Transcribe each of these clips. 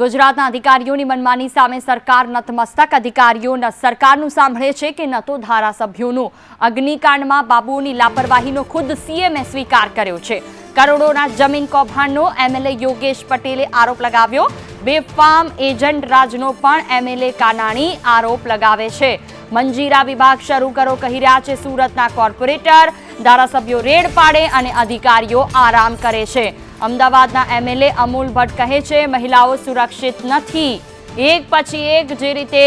ગુજરાતના અધિકારીઓની મનમાની સામે સરકાર નતમસ્તક. અધિકારીઓ સરકારનું સાંભળે છે કે ન તો ધારાસભ્યોનું અગ્નિકાંડમાં બાબુઓની લાપરવાહીનો ખુદ સીએમએ સ્વીકાર કર્યો છે. કરોડોના જમીન કૌભાંડનો એમએલએ યોગેશ પટેલે આરોપ લગાવ્યો. બેફામ એજન્ટ રાજનો પણ એમએલએ કાનાણી આરોપ લગાવે છે. મંજીરા વિભાગ શરૂ કરો કહી રહ્યા છે સુરતના કોર્પોરેટર. ધારાસભ્યો રેડ પાડે અને અધિકારીઓ આરામ કરે છે. અમદાવાદના એમએલએ અમૂલ ભટ્ટ કહે છે, મહિલાઓ સુરક્ષિત નથી. એક પછી એક જે રીતે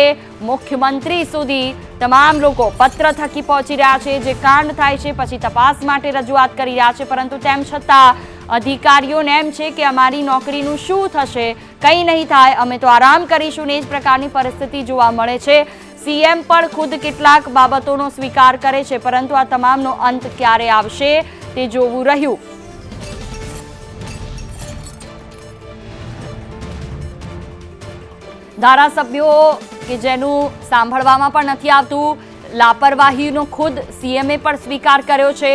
મુખ્યમંત્રી સુધી તમામ લોકો પત્ર થકી પહોંચી રહ્યા છે, જે કાંડ થાય છે, પછી તપાસ માટે રજૂઆત કરી રહ્યા છે, પરંતુ તેમ છતાં અધિકારીઓને એમ છે કે અમારી નોકરીનું શું થશે, કંઈ નહીં થાય, અમે તો આરામ કરીશું ને એ જ પ્રકારની પરિસ્થિતિ જોવા મળે છે. સીએમ પણ ખુદ કેટલાક બાબતોનો સ્વીકાર કરે છે, પરંતુ આ તમામનો અંત ક્યારે આવશે, તે જોવું રહ્યું. ધારાસભ્યો કે જેનું સાંભળવામાં પણ નથી આવતું, લાપરવાહીનો ખુદ સીએમએ પણ સ્વીકાર કર્યો છે.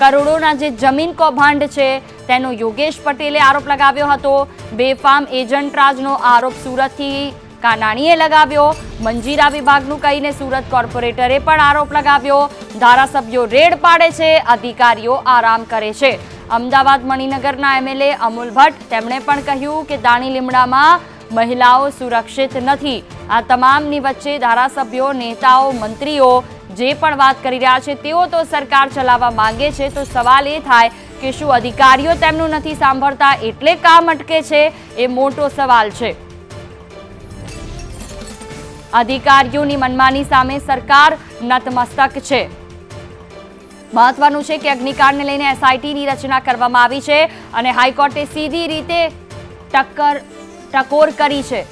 કરોડોના જે જમીન કૌભાંડ છે, તેનો યોગેશ પટેલે આરોપ લગાવ્યો હતો. બેફામ એજન્ટ રાજનો આરોપ સુરતથી કાનાણીએ લગાવ્યો. મંજીરા વિભાગનું કહીને સુરત કોર્પોરેટરે પણ આરોપ લગાવ્યો. ધારાસભ્યો રેડ પાડે છે, અધિકારીઓ આરામ કરે છે. અમદાવાદ મણિનગરના એમએલએ અમુલ ભટ્ટ, તેમણે પણ કહ્યું કે દાણી લીમડામાં મહિલાઓ સુરક્ષિત નથી. આ તમામની વચ્ચે ધારાસભ્યો, નેતાઓ, મંત્રીઓ જે પણ વાત કરી રહ્યા છે, તેઓ તો સરકાર ચલાવવા માંગે છે. તો સવાલ એ થાય કે શું અધિકારીઓ તેમનું નથી સાંભળતા? એટલે કામ અટકે છે? એ મોટો સવાલ છે. અધિકારીઓની મનમાની સામે સરકાર નતમસ્તક છે. મહત્વનું છે કે અગ્નિકાંડને લઈને એસઆઈટીની રચના કરવામાં આવી છે અને હાઈકોર્ટે સીધી રીતે ટક્કર ટકોર કરી છે.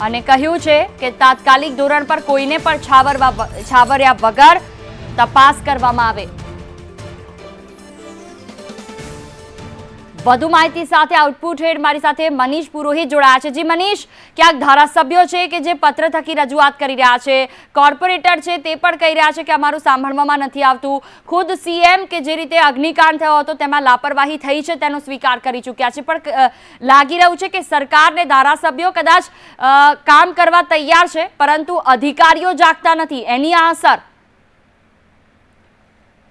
અને કહ્યું છે કે તાત્કાલિક ધોરણ પર કોઈને પણ છાવરવા છાવર્યા વગર તપાસ કરવામાં આવે. વધુ માહિતી સાથે આઉટપુટ હેડ મારી સાથે મનીષ પુરોહિત જોડાયા છે. જી મનીષ, ક્યાંક ધારાસભ્યો છે કે જે પત્ર થકી રજૂઆત કરી રહ્યા છે? કોર્પોરેટર છે તે પણ કહી રહ્યા છે કે અમારું સાંભળવામાં નથી આવતું. ખુદ સીએમ કે જે રીતે અગ્નિકાંડ થયો હતો તેમાં લાપરવાહી થઈ છે તેનો સ્વીકાર કરી ચૂક્યા છે. પણ લાગી રહ્યું છે કે સરકારને ધારાસભ્યો કદાચ કામ કરવા તૈયાર છે, પરંતુ અધિકારીઓ જાગતા નથી. એની આ અસર?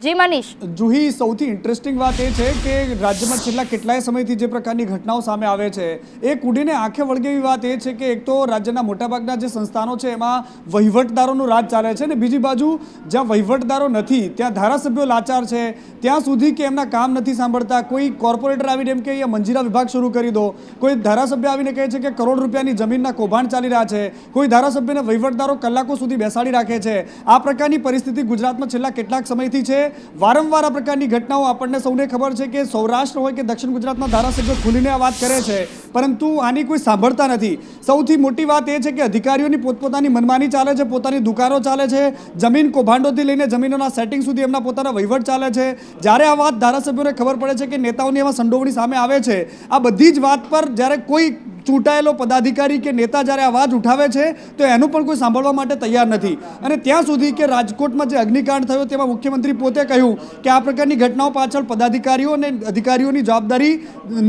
જી, મનીષ. જુહી સૌથી ઇન્ટરેસ્ટિંગ વાત એ છે કે રાજ્યમાં છેલ્લા કેટલાય સમયથી જે પ્રકારની ઘટનાઓ સામે આવે છે, એ કુડીને આંખે વળગે એવી વાત એ છે કે એક તો રાજ્યના મોટાભાગના જે સંસ્થાનો છે, એમાં વહીવટદારોનું રાજ ચાલે છે અને બીજી બાજુ જ્યાં વહીવટદારો નથી, ત્યાં ધારાસભ્યો લાચાર છે, ત્યાં સુધી કે એમના કામ નથી સાંભળતા, કોઈ કોર્પોરેટર આવીને એમ કે અહીંયા મંજીરા વિભાગ શરૂ કરી દો. કોઈ ધારાસભ્ય આવીને કહે છે કે કરોડ રૂપિયાની જમીનના કૌભાંડ ચાલી રહ્યા છે, કોઈ ધારાસભ્યને વહીવટદારો કલાકો સુધી બેસાડી રાખે છે. આ પ્રકારની પરિસ્થિતિ ગુજરાતમાં છેલ્લા કેટલાક સમયથી છે વારંવાર આ પ્રકારની ઘટનાઓ આપણને સૌને ખબર છે કે સૌરાષ્ટ્ર હોય કે દક્ષિણ ગુજરાતના ધારાસભ્યો ખુલીને આ વાત કરે છે. પરંતુ આની કોઈ સાંભળતા નથી. સૌથી મોટી વાત એ છે કે અધિકારીઓની પોતપોતાની મનમાની ચાલે છે, પોતાની દુકાનો ચાલે છે, જમીન કૌભાંડોથી લઈને જમીનોના સેટિંગ સુધી એમના પોતાના વહીવટ ચાલે છે. જ્યારે આ વાત ધારાસભ્યોને ખબર પડે છે કે નેતાઓની એમાં સંડોવણી સામે આવે છે. આ બધી જ વાત પર જ્યારે કોઈ ચૂંટાયેલો પદાધિકારી કે નેતા જ્યારે અવાજ ઉઠાવે છે, તો એનું પણ કોઈ સાંભળવા માટે તૈયાર નથી. અને ત્યાં સુધી કે રાજકોટમાં જે અગ્નિકાંડ થયો તેમાં મુખ્યમંત્રી પોતે કહ્યું કે આ પ્રકારની ઘટનાઓ પાછળ પદાધિકારીઓ અને અધિકારીઓની જવાબદારી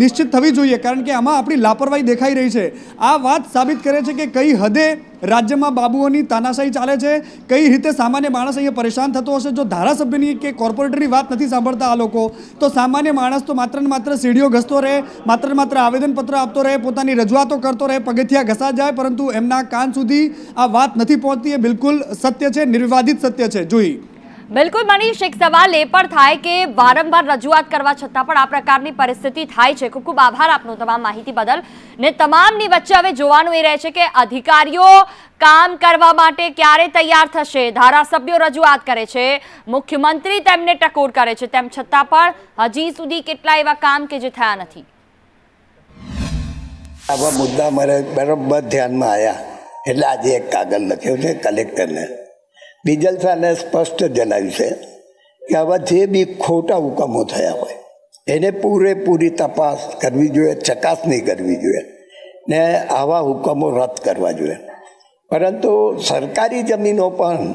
નિશ્ચિત થવી જોઈએ, કારણ કે આમાં આપણી લાપરવાહી દેખાઈ રહી છે. આ વાત સાબિત કરે છે કે કઈ હદે રાજ્યમાં બાબુઓની તાનાશાહી ચાલે છે. કઈ રીતે સામાન્ય માણસ અહીંયા પરેશાન થતો હશે? જો ધારાસભ્યની કે કોર્પોરેટરની વાત નથી સાંભળતા આ લોકો, તો સામાન્ય માણસ તો માત્ર ને માત્ર સીડીઓ ઘસતો રહે, માત્ર ને માત્ર આવેદનપત્ર આપતો રહે, પોતાની રજૂઆતો કરતો રહે, પગથિયા ઘસા જાય, પરંતુ એમના કાન સુધી આ વાત નથી પહોંચતી. એ બિલકુલ સત્ય છે નિર્વિવાદિત સત્ય છે. જોઈ. બિલકુલ મનીષ, એક સવાલ એ પણ થાય કે વારંવાર રજૂઆત કરવા છતાં પણ આ પ્રકારની પરિસ્થિતિ થાય છે. ખૂબ ખૂબ આભાર આપનો તમામ માહિતી બદલ. ને તમામની વચ્ચે હવે જોવાનું એ રહે છે કે અધિકારીઓ કામ કરવા માટે ક્યારે તૈયાર થશે? ધારાસભ્યો રજૂઆત કરે છે. મુખ્યમંત્રી તેમને ટકોર કરે છે. તેમ છતાં પણ હજી સુધી કેટલા એવા કામ કે જે થયા નથી? આવા મુદ્દા મારે બરાબર ધ્યાનમાં આવ્યા એટલે આજે એક કાગળ લખ્યો છે કલેક્ટરને. બીજલ સ્પષ્ટ જણાવ્યું છે કે આવા જે બી ખોટા હુકમો થયા હોય, એને પૂરેપૂરી તપાસ કરવી જોઈએ, ચકાસણી કરવી જોઈએ ને આવા હુકમો રદ કરવા જોઈએ. પરંતુ સરકારી જમીનો પણ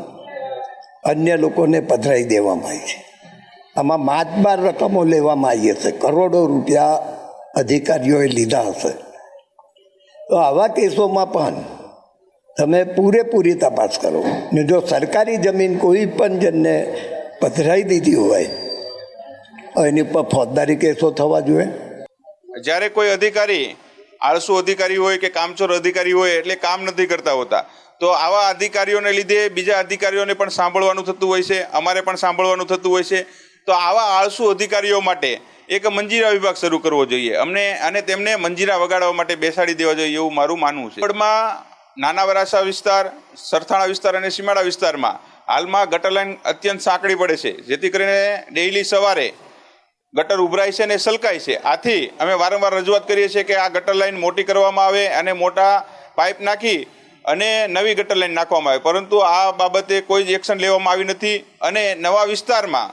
અન્ય લોકોને પધરાઈ દેવામાં આવી છે. આમાં માતબાર રકમો લેવામાં આવી હશે, કરોડો રૂપિયા અધિકારીઓએ લીધા હશે. તો આવા કેસોમાં પણ તમે પૂરેપૂરી તપાસ કરો. ને જો સરકારી જમીન કોઈ પણ જણને પધરાઈ દીધી હોય એની પર ફોજદારી કેસો થવા જોઈએ. જ્યારે કોઈ અધિકારી, આળસુ અધિકારી હોય કે કામચોર અધિકારી હોય એટલે કામ નથી કરતા હોતા, તો આવા અધિકારીઓને લીધે બીજા અધિકારીઓને પણ સાંભળવાનું થતું હોય છે, અમારે પણ સાંભળવાનું થતું હોય છે. તો આવા આળસુ અધિકારીઓ માટે એક મંજીરા વિભાગ શરૂ કરવો જોઈએ. અમને અને તેમને મંજીરા વગાડવા માટે બેસાડી દેવા જોઈએ એવું મારું માનવું છે. ગઢમાં નાના વરાસા વિસ્તાર, સરથાણા વિસ્તાર અને સીમાડા વિસ્તારમાં હાલમાં ગટર લાઈન અત્યંત સાંકડી પડે છે. જેથી કરીને ડેઈલી સવારે ગટર ઉભરાય છે અને સલકાય છે. આથી અમે વારંવાર રજૂઆત કરીએ છીએ કે આ ગટર લાઈન મોટી કરવામાં આવે અને મોટા પાઇપ નાખી અને નવી ગટર લાઈન નાખવામાં આવે. પરંતુ આ બાબતે કોઈ જ એક્શન લેવામાં આવી નથી અને નવા વિસ્તારમાં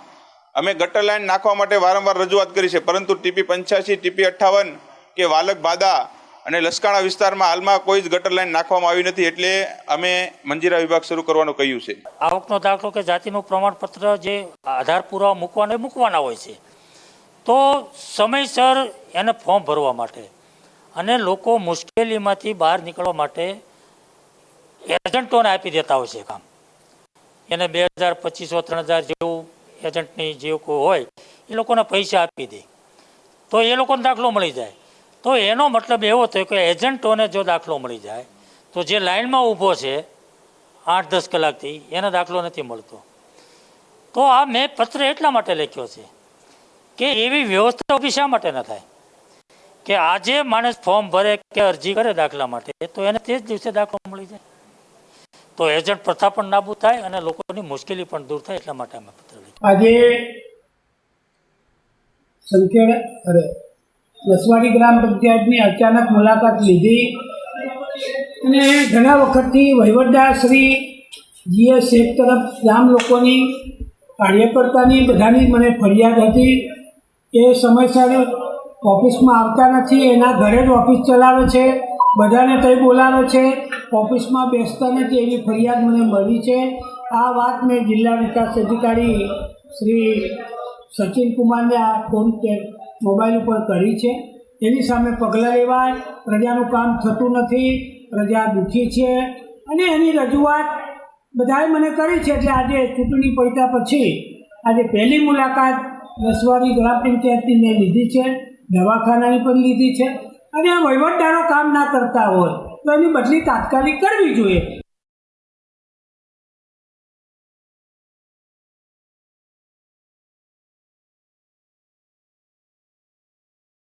અમે ગટર લાઈન નાખવા માટે વારંવાર રજૂઆત કરી છે. પરંતુ ટીપી પંચ્યાસી, ટીપી અઠ્ઠાવન કે વાલક બાદા અને લસકાણા વિસ્તારમાં હાલમાં કોઈ જ ગટર લાઈન નાખવામાં આવી નથી એટલે અમે મંજીરા વિભાગ શરૂ કરવાનું કહ્યું છે. આવકનો દાખલો કે જાતિનું પ્રમાણપત્ર જે આધાર પુરાવા મૂકવાના મૂકવાના હોય છે. તો સમયસર એને ફોર્મ ભરવા માટે અને લોકો મુશ્કેલીમાંથી બહાર નીકળવા માટે એજન્ટોને આપી દેતા હોય છે કામ. એને બે હજાર પચીસો, ત્રણ હજાર જેવું એજન્ટની જે કોઈ હોય, એ લોકોને પૈસા આપી દે. તો એ લોકોને દાખલો મળી જાય. તો એનો મતલબ એવો થયો કે એજન્ટોને જો દાખલો મળી જાય, તો જે લાઇનમાં ઊભો છે આઠ દસ કલાકથી, એને દાખલો નથી મળતો. તો આ મેં પત્ર એટલા માટે લખ્યો છે કે એવી વ્યવસ્થા ઊભી શા માટે ન થાય? કે આજે માણસ ફોર્મ ભરે કે અરજી કરે દાખલા માટે, તો એને તે જ દિવસે દાખલો મળી જાય. તો એજન્ટ પ્રથા પણ નાબૂદ થાય અને લોકોની મુશ્કેલી પણ દૂર થાય એટલા માટે અમે પત્ર લખ્યો. આજે સંખેડ અરે નસવાડી ગ્રામ પંચાયતની અચાનક મુલાકાત લીધી અને ઘણા વખતથી વહીવટદાર શ્રી જીએસ શેખ તરફ ગામ લોકોની કાર્યકર્તાની બધાની મને ફરિયાદ હતી એ સમયસર ઓફિસમાં આવતા નથી, એના ઘરે જ ઓફિસ ચલાવે છે, બધાને તઈ બોલાવે છે, ઓફિસમાં બેસતા નથી એવી ફરિયાદ મને મળી છે. આ વાત મેં જિલ્લા વિકાસ અધિકારી શ્રી સચિન કુમારને આ ફોન મોબાઈલ ઉપર કરી છે. એની સામે પગલાં લેવાય. પ્રજાનું કામ થતું નથી. પ્રજા દુઃખી છે. અને એની રજૂઆત બધાએ મને કરી છે એટલે આજે ચૂંટણી પડ્યા પછી આજે પહેલી મુલાકાત રસવાડી ગ્રામ પંચાયતની મેં લીધી છે. દવાખાનાની પણ લીધી છે. અને આ વહીવટદારો કામ ના કરતા હોય તો એની બદલી તાત્કાલિક કરવી જોઈએ.